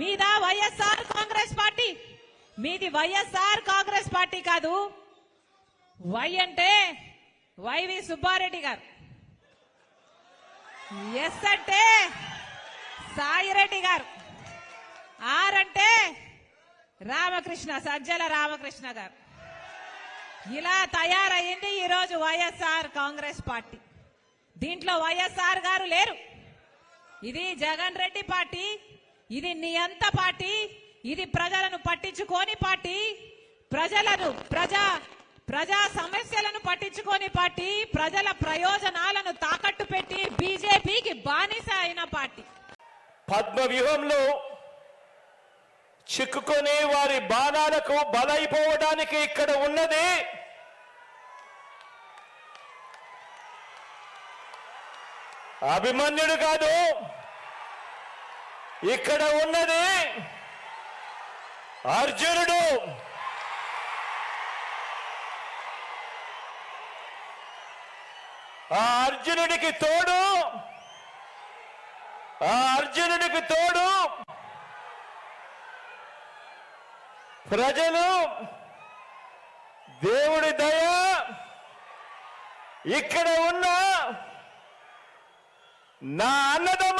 మీద వైఎస్ఆర్ కాంగ్రెస్ పార్టీ? మీది వైఎస్ఆర్ కాంగ్రెస్ పార్టీ కాదు. వై అంటే వైవి సుబ్బారెడ్డి గారు. ఎస్ అంటే సాయిరెడ్డి గారు. ఆర్ అంటే రామకృష్ణ సజ్జల రామకృష్ణ గారు. ఇలా తయారయ్యింది ఈరోజు వైఎస్ఆర్ కాంగ్రెస్ పార్టీ. దీంట్లో వైఎస్ఆర్ గారు లేరు. ఇది జగన్ రెడ్డి పార్టీ ఇది నీ అంత పార్టీ ఇది ప్రజలను పట్టించుకోని పార్టీ ప్రజలను ప్రజా ప్రజా సమస్యలను పట్టించుకోని పార్టీ ప్రజల ప్రయోజనాలను తాకట్టు పెట్టి బీజేపీకి బానిస అయిన పార్టీ. పద్మ వ్యూహంలో చిక్కుకొని వారి బాణాలకు బలైపోవడానికి ఇక్కడ ఉన్నది అభిమన్యుడు కాదు. ఇక్కడ ఉన్నది అర్జునుడు. ఆ అర్జునుడికి తోడు. ఆ అర్జునుడికి తోడు. ప్రజలు. దేవుడి దయ. ఇక్కడ ఉన్న నా అన్నదమ్ములు.